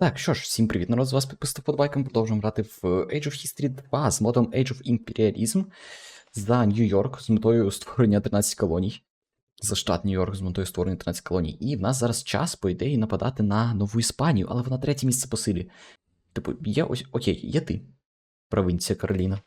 Так, що ж, всім привіт, народ, з вас підписав подбайком. Продовжуємо грати в Age of History 2 з модом Age of Imperialism за Нью-Йорк з метою створення 13 колоній. За штат Нью-Йорк з метою створення 13 колоній. І в нас зараз час, по ідеї, нападати на Нову Іспанію, але вона третє місце по силі. Типу, є ось. Окей, є ти. Провінція Кароліна.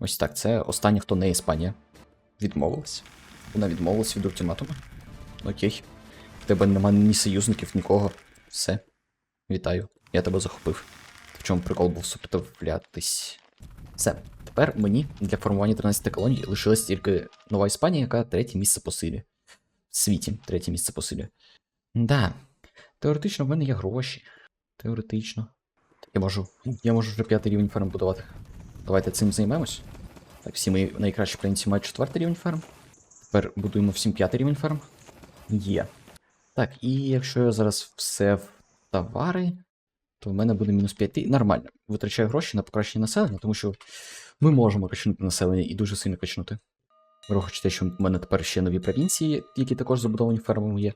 Ось так, це останнє, хто не Іспанія. Відмовилась. Вона відмовилась від ультиматуму. Окей. В тебе нема ні союзників, нікого. Все. Вітаю, я тебе захопив. В чому прикол був супротивлятись. Все, тепер мені для формування 13 колоній лишилась тільки Нова Іспанія, яка третє місце по силі. В світі третє місце по силі. Да. Теоретично в мене є гроші. Теоретично. Я можу. Я можу вже п'ятий рівень ферм будувати. Давайте цим займемось. Так, всі мої найкращі українці мають четвертий рівень ферм. Тепер будуємо всім п'ятий рівень ферм. Є. Так, і якщо я зараз все товари, то в мене буде мінус 5. Нормально. Витрачаю гроші на покращення населення, тому що ми можемо качнути населення і дуже сильно качнути. Враховуючи те, що в мене тепер ще нові провінції, які також забудовані фермами є.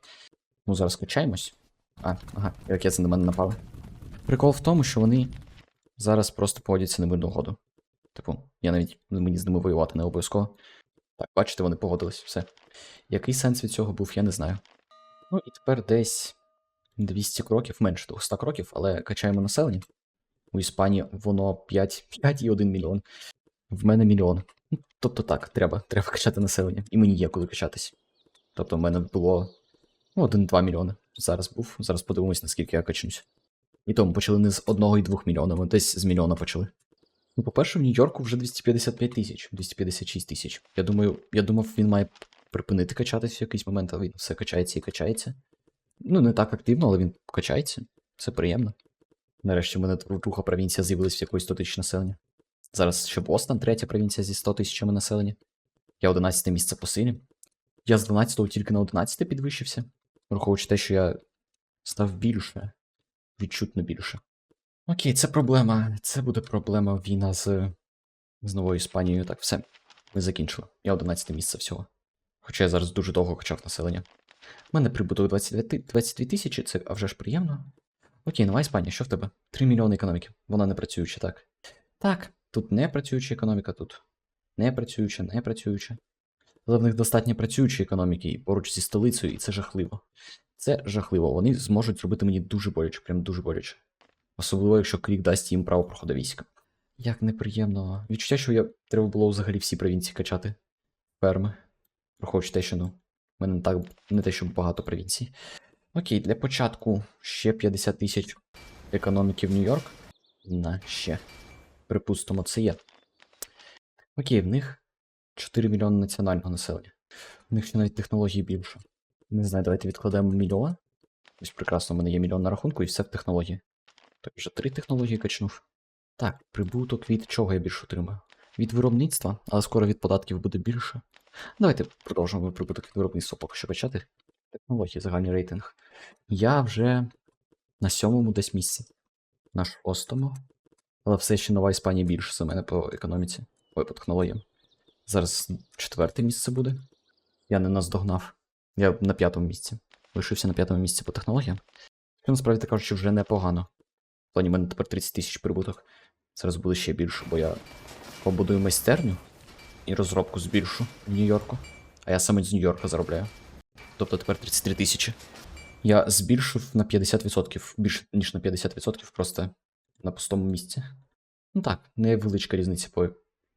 Ну, зараз качаємось. А, ага, ракети на мене напали. Прикол в тому, що вони зараз просто погодяться на мирну угоду. Типу, я навіть мені з ними воювати не обов'язково. Так, бачите, вони погодились, все. Який сенс від цього був, я не знаю. Ну і тепер десь 200 кроків, менше 200 кроків, але качаємо населення. У Іспанії воно 5, 5,1 мільйон. В мене мільйон. Ну, Тобто так, треба, треба качати населення. І мені є коли качатись. Тобто в мене було ну, 1-2 мільйони. Зараз був. Зараз подивимось, наскільки я качнусь. І тому почали не з 1 і 2 мільйона, ми десь з мільйона почали. Ну, по-перше, в Нью-Йорку вже 255 тисяч, 256 тисяч. Я думаю, я думав, він має припинити качатись в якийсь момент, а він все качається і качається. Ну, не так активно, але він качається. Це приємно. Нарешті в мене друга провінція з'явилась в якоїсь 100 тисяч населення. Зараз ще Бостон, третя провінція зі 100 тисячами населення. Я 11 місце по силі. Я з 12 тільки на 11 підвищився. Враховуючи те, що я став більше. Відчутно більше. Окей, це проблема. Це буде проблема війна з, з Новою Іспанією. Так, все. Ми закінчили. Я 11 місце всього. Хоча я зараз дуже довго качав населення. У мене прибуток 22 22 тисячі, це а вже ж приємно. Окей, нова Іспанія, що в тебе? 3 мільйони економіки. Вона не працююча, так. Так, тут не працююча економіка, тут не працююча, не працююча. Але в них достатньо працюючої економіки і поруч зі столицею, і це жахливо. Це жахливо. Вони зможуть зробити мені дуже боляче, прям дуже боляче. Особливо, якщо Крік дасть їм право проходу війська. Як неприємно. Відчуття, що я треба було взагалі всі провінції качати. Ферми. Враховуючи те, що ну. У мене не так не те, щоб багато провінцій. Окей, для початку ще 50 тисяч економіки в Нью-Йорк. На ще. Припустимо, це є. Окей, в них 4 мільйони національного населення. В них ще навіть технології більше. Не знаю, давайте відкладемо мільйон. Ось прекрасно, у мене є мільйон на рахунку і все в технології. Так, вже три технології качнув. Так, прибуток від чого я більше отримаю? Від виробництва, але скоро від податків буде більше. Давайте продовжимо прибуток від виробництва поки що качати. Технології, загальний рейтинг. Я вже на сьомому десь місці. На шостому. Але все ще нова Іспанія більше за мене по економіці. Ой, по технологіям. Зараз четверте місце буде. Я не наздогнав. Я на п'ятому місці. Лишився на п'ятому місці по технологіям. Що насправді так кажучи, вже непогано. В плані в мене тепер 30 тисяч прибуток. Зараз буде ще більше, бо я побудую майстерню і розробку збільшу в Нью-Йорку. А я саме з Нью-Йорка заробляю. Тобто тепер 33 тисячі. Я збільшив на 50%, більше ніж на 50% просто на пустому місці. Ну так, невеличка різниця по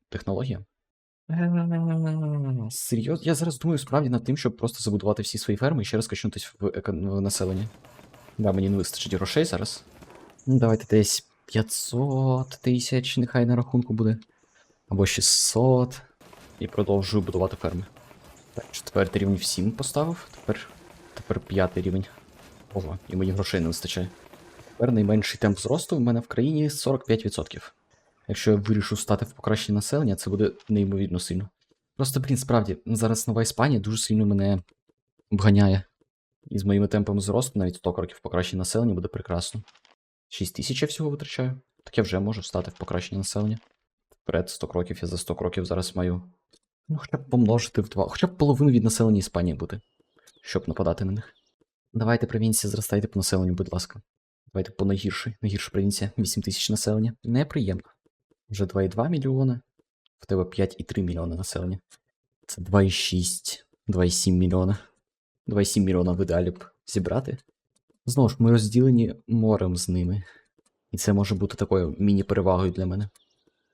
технологіям. Серйозно? Я зараз думаю справді над тим, щоб просто забудувати всі свої ферми і ще раз качнутись в, еко- в населення. Да, мені не вистачить грошей зараз. Ну, давайте десь 500 тисяч, нехай на рахунку буде. Або 600. І продовжую будувати ферми. Так, четвертий рівень всім поставив. Тепер, тепер п'ятий рівень. Ого, і мені грошей не вистачає. Тепер найменший темп зросту в мене в країні 45%. Якщо я вирішу стати в покращення населення, це буде неймовірно сильно. Просто, блін, справді, зараз нова Іспанія дуже сильно мене обганяє. І з моїми темпами зросту навіть 100 кроків покращення населення буде прекрасно. 6 тисяч я всього витрачаю. Так я вже можу стати в покращення населення. Вперед 100 кроків, я за 100 кроків зараз маю. Ну, хоча б помножити в 2. Хоча б половину від населення Іспанії бути, щоб нападати на них. Давайте провінції зростайте по населенню, будь ласка. Давайте по найгіршій. Найгірша провінція. 8 тисяч населення. Неприємно. Вже 2,2 мільйона. В тебе 5,3 мільйона населення. Це 2,6, 2,7 мільйона. 2,7 мільйона в ідеалі б зібрати. Знову ж, ми розділені морем з ними. І це може бути такою міні-перевагою для мене.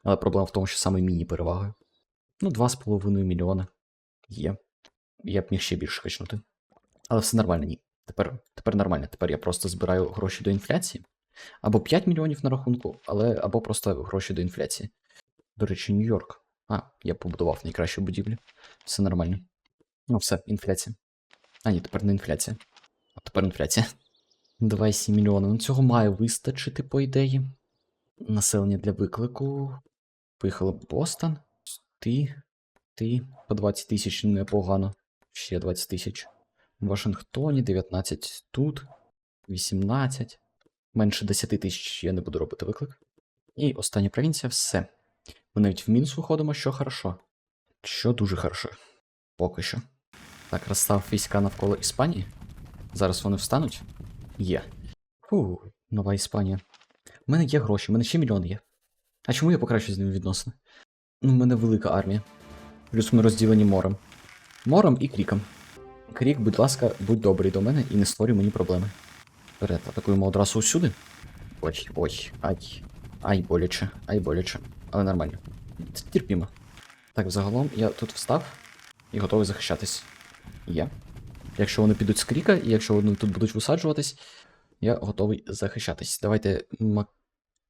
Але проблема в тому, що саме міні-перевагою. Ну, 2,5 мільйона є. Я б міг ще більше качнути. Але все нормально, ні. Тепер, тепер нормально. Тепер я просто збираю гроші до інфляції. Або 5 мільйонів на рахунку, але або просто гроші до інфляції. До речі, Нью-Йорк. А, я побудував найкращу будівлю. Все нормально. Ну, все, інфляція. А, ні, тепер не інфляція. А тепер інфляція. 2,7 мільйона. Ну, цього має вистачити, по ідеї. Населення для виклику. Поїхали в Бостон. Ти. Ти. По 20 тисяч непогано. Ще 20 тисяч. В Вашингтоні 19 тут. 18. Менше 10 тисяч я не буду робити виклик. І остання провінція, все. Ми навіть в мінус виходимо, що хорошо. Що дуже хорошо. Поки що. Так, розстав війська навколо Іспанії. Зараз вони встануть. Є. Фу, нова Іспанія. У мене є гроші, у мене ще мільйон є. А чому я покращую з ними відносини? Ну, в мене велика армія. Плюс ми розділені морем. Морем і кріком. Крік, будь ласка, будь добрий до мене і не створюй мені проблеми. Вперед, атакуємо одразу усюди. Ой, ой, ай. Ай, боляче, ай, боляче. Але нормально. Терпімо. Так, взагалом я тут встав і готовий захищатись. Є. Якщо вони підуть з кріка, і якщо вони тут будуть висаджуватись, я готовий захищатись. Давайте ма-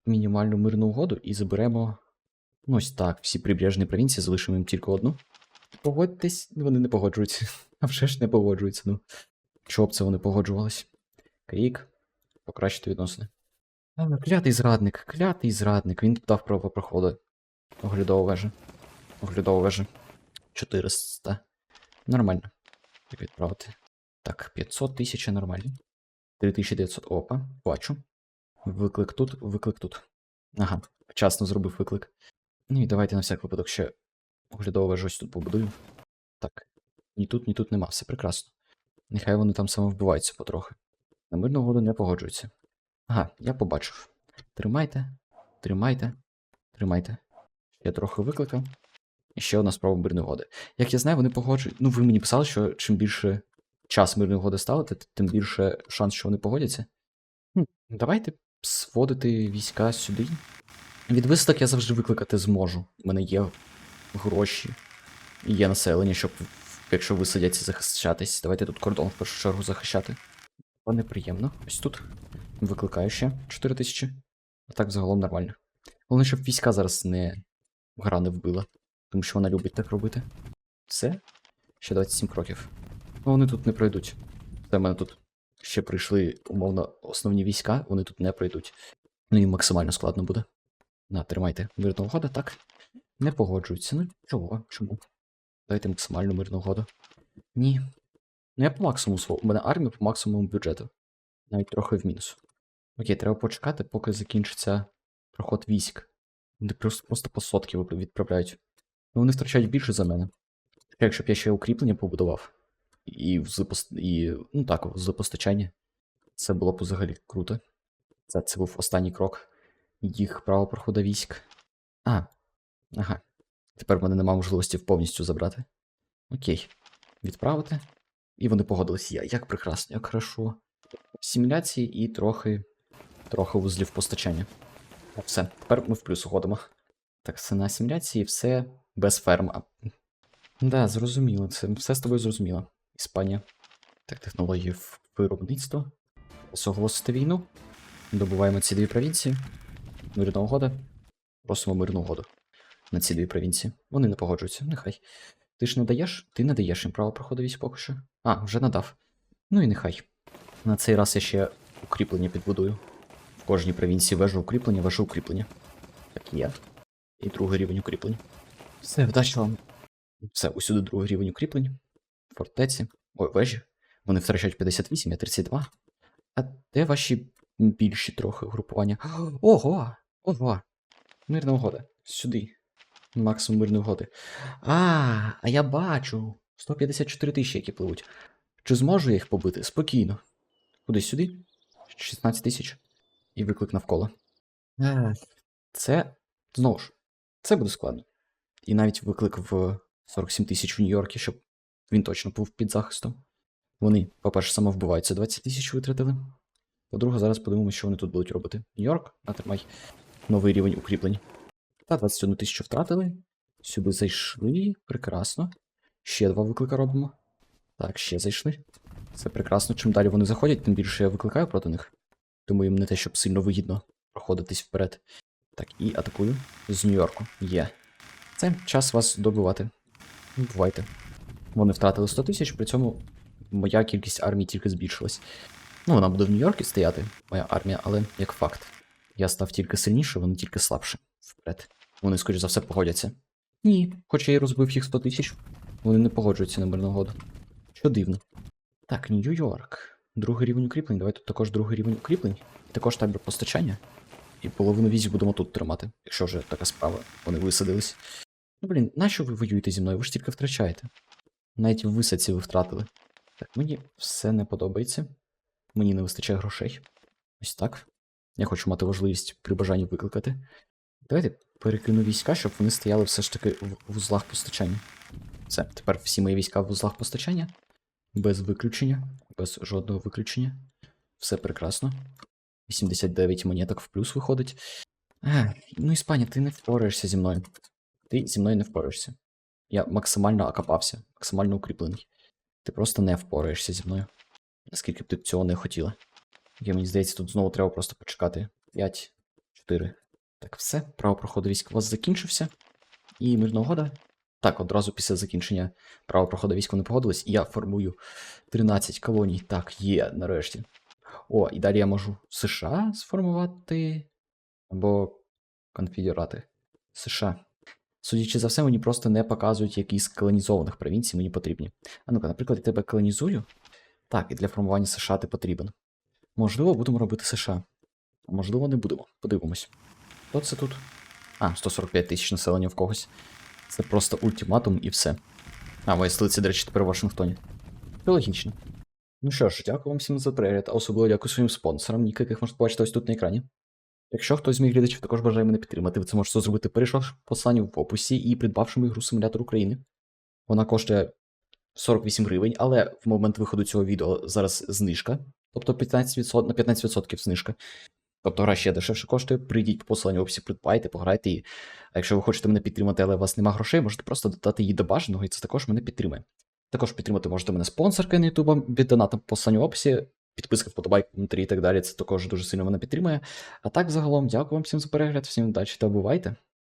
мінімальну мирну угоду і заберемо. Ну, ось так, всі прибережні провінції, залишимо їм тільки одну. Погодьтесь, вони не погоджуються. А вже ж не погоджуються, ну. Чого б це вони погоджувались? Крік, покращити відносини. Клятий зрадник, клятий зрадник. Він дав право проходу. Оглядова вежа. Оглядова вежа. 400. Нормально. Як відправити? Так, 500 тисяч нормально. 3900. Опа, бачу. Виклик тут, виклик тут. Ага, вчасно зробив виклик. Ну і давайте на всяк випадок ще оглядову вежу ось тут побудую. Так. Ні тут, ні тут нема, все прекрасно. Нехай вони там самовбиваються потрохи. На мирну угоду не погоджуються. Ага, я побачив. Тримайте, тримайте, тримайте. Я трохи викликав. І ще одна спроба мирної угоди. Як я знаю, вони погоджують. Ну, ви мені писали, що чим більше час мирної угоди ставити, тим більше шанс, що вони погодяться. Хм, давайте сводити війська сюди. Від висадок я завжди викликати зможу. У мене є гроші і є населення, щоб, якщо висадяться, захищатись. Давайте тут кордон в першу чергу захищати. О, неприємно. Ось тут. Викликаю ще 4 тисячі. А так загалом нормально. Головне, щоб війська зараз не гра не вбила. Тому що вона любить так робити. Це? Ще 27 кроків. Ну, вони тут не пройдуть. Це в мене тут ще прийшли, умовно, основні війська, вони тут не пройдуть. Ну їм максимально складно буде. На, тримайте. Мирна угода, так. Не погоджуються. Ну, чого? Чому? Дайте максимальну мирну угоду. Ні. Ну я по максимуму свого. У мене армія по максимуму бюджету. Навіть трохи в мінус. Окей, треба почекати, поки закінчиться проход військ. Вони просто, по сотки відправляють. Ну вони втрачають більше за мене. Якщо б я ще укріплення побудував. І, в і ну так, з постачання. Це було б взагалі круто. Це, це був останній крок їх право проходу військ. А, ага. Тепер в мене немає можливості повністю забрати. Окей. Відправити. І вони погодились. Я, як прекрасно, як хорошо. Симуляції і трохи. Трохи вузлів постачання. Все, тепер ми в плюс уходимо. Так, це на симуляції, все без ферм. А, Да, зрозуміло, це все з тобою зрозуміло. Іспанія. Так, технології в виробництво. Оголосити війну. Добуваємо ці дві провінції. Мирна угода. Просимо мирну угоду на ці дві провінції. Вони не погоджуються, нехай. Ти ж не даєш? Ти не даєш їм право проходу військ поки що. А, вже надав. Ну і нехай. На цей раз я ще укріплення підбудую. В кожній провінції вежу укріплення, вежу укріплення. Так є. І другий рівень укріплень. Все, вдачі вам. Все, усюди другий рівень укріплень. Фортеці. Ой, вежі. Вони втрачають 58, я 32. А де ваші більші трохи групування? Ого! Ого! Мирна угода. Сюди. Максимум мирної угоди. А, а я бачу. 154 тисячі, які пливуть. Чи зможу я їх побити? Спокійно. Куди сюди? 16 тисяч. і виклик навколо. Це знову ж, це буде складно. І навіть виклик в 47 тисяч в Нью-Йоркі, щоб він точно був під захистом. Вони, по-перше, самовбиваються 20 тисяч витратили. По-друге, зараз подивимося, що вони тут будуть робити. Нью-Йорк, натримай новий рівень укріплень. Та 21 тисячу втратили. Сюди зайшли. Прекрасно. Ще два виклика робимо. Так, ще зайшли. Це прекрасно. Чим далі вони заходять, тим більше я викликаю проти них. Тому їм не те, щоб сильно вигідно проходитись вперед. Так, і атакую з Нью-Йорку. Є. Це час вас добивати. Бувайте. Вони втратили 100 тисяч, при цьому моя кількість армії тільки збільшилась. Ну, вона буде в Нью-Йорку стояти, моя армія, але як факт. Я став тільки сильніше, вони тільки слабше. Вперед. Вони, скоріш за все, погодяться. Ні, хоч я і розбив їх 100 тисяч, вони не погоджуються на мирну. Що дивно. Так, Нью-Йорк. Другий рівень укріплень. Давай тут також другий рівень укріплень. І також табір постачання. І половину візів будемо тут тримати, якщо вже така справа, вони висадились. Ну, блін, нащо ви воюєте зі мною? Ви ж тільки втрачаєте. Навіть в висадці ви втратили. Так, мені все не подобається. Мені не вистачає грошей. Ось так. Я хочу мати можливість при бажанні викликати. Давайте перекину війська, щоб вони стояли все ж таки в в узлах постачання. Все, тепер всі мої війська в узлах постачання. Без виключення, без жодного виключення. Все прекрасно. 89 монеток в плюс виходить. А, ну, Іспанія, ти не впораєшся зі мною. Ти зі мною не впораєшся. Я максимально окопався, максимально укріплений. Ти просто не впораєшся зі мною. Наскільки б ти цього не хотіла. Я, мені здається, тут знову треба просто почекати. 5, 4. Так, все. Право проходу військ у вас закінчився. І мирна угода. Так, одразу після закінчення права проходу військ вони погодились, і я формую 13 колоній. Так, є, нарешті. О, і далі я можу США сформувати. Або конфедерати. США. Судячи за все, мені просто не показують, які з колонізованих провінцій мені потрібні. А ну-ка, наприклад, я тебе колонізую. Так, і для формування США ти потрібен. Можливо, будемо робити США. А можливо, не будемо. Подивимось. Хто це тут? А, 145 тисяч населення в когось. Це просто ультиматум і все. А, моя столиця, до речі, тепер у Вашингтоні. Це логічно. Ну що ж, дякую вам всім за перегляд, а особливо дякую своїм спонсорам, ніки, яких можете побачити ось тут на екрані. Якщо хтось з моїх глядачів також бажає мене підтримати, ви це можете зробити, перейшовши по посиланню в описі і придбавши мою гру Симулятор України. Вона коштує 48 гривень, але в момент виходу цього відео зараз знижка. Тобто 15%, на 15% знижка. Тобто гра ще дешевше коштує. Прийдіть по посиланню в описі, придбайте, пограйте її. А якщо ви хочете мене підтримати, але у вас нема грошей, можете просто додати її до бажаного, і це також мене підтримує. Також підтримати можете мене спонсорка на YouTube від доната по посиланню в описі. Підписка, вподобайка, коментарі і так далі. Це також дуже сильно мене підтримує. А так, загалом, дякую вам всім за перегляд, всім удачі та бувайте!